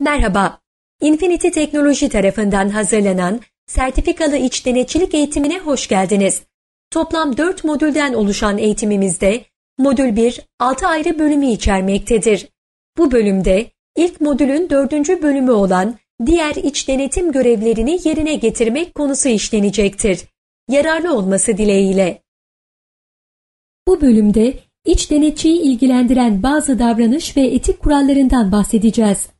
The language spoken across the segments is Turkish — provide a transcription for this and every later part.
Merhaba, Infinity Teknoloji tarafından hazırlanan sertifikalı iç denetçilik eğitimine hoş geldiniz. Toplam 4 modülden oluşan eğitimimizde modül 1 6 ayrı bölümü içermektedir. Bu bölümde ilk modülün 4. bölümü olan diğer iç denetim görevlerini yerine getirmek konusu işlenecektir. Yararlı olması dileğiyle. Bu bölümde iç denetçiyi ilgilendiren bazı davranış ve etik kurallarından bahsedeceğiz.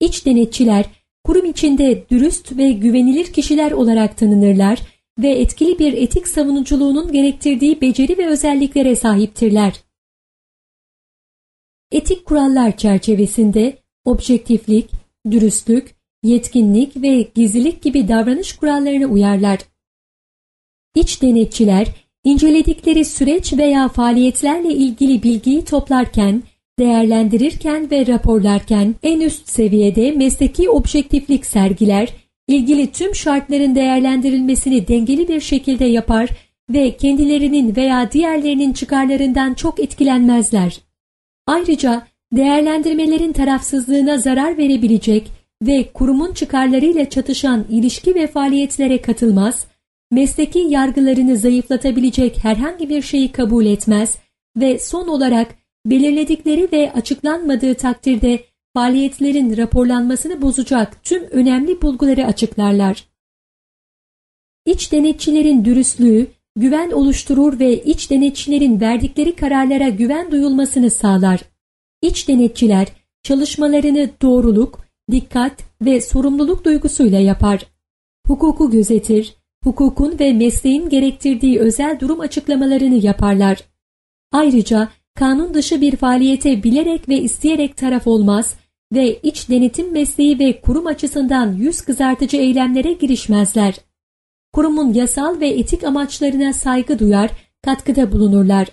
İç denetçiler kurum içinde dürüst ve güvenilir kişiler olarak tanınırlar ve etkili bir etik savunuculuğunun gerektirdiği beceri ve özelliklere sahiptirler. Etik kurallar çerçevesinde objektiflik, dürüstlük, yetkinlik ve gizlilik gibi davranış kurallarına uyarlar. İç denetçiler, inceledikleri süreç veya faaliyetlerle ilgili bilgiyi toplarken, değerlendirirken ve raporlarken en üst seviyede mesleki objektiflik sergiler, ilgili tüm şartların değerlendirilmesini dengeli bir şekilde yapar ve kendilerinin veya diğerlerinin çıkarlarından çok etkilenmezler. Ayrıca değerlendirmelerin tarafsızlığına zarar verebilecek ve kurumun çıkarlarıyla çatışan ilişki ve faaliyetlere katılmaz, mesleki yargılarını zayıflatabilecek herhangi bir şeyi kabul etmez ve son olarak belirledikleri ve açıklanmadığı takdirde faaliyetlerin raporlanmasını bozacak tüm önemli bulguları açıklarlar. İç denetçilerin dürüstlüğü, güven oluşturur ve iç denetçilerin verdikleri kararlara güven duyulmasını sağlar. İç denetçiler çalışmalarını doğruluk, dikkat ve sorumluluk duygusuyla yapar. Hukuku gözetir, hukukun ve mesleğin gerektirdiği özel durum açıklamalarını yaparlar. Ayrıca kanun dışı bir faaliyete bilerek ve isteyerek taraf olmaz ve iç denetim mesleği ve kurum açısından yüz kızartıcı eylemlere girişmezler. Kurumun yasal ve etik amaçlarına saygı duyar, katkıda bulunurlar.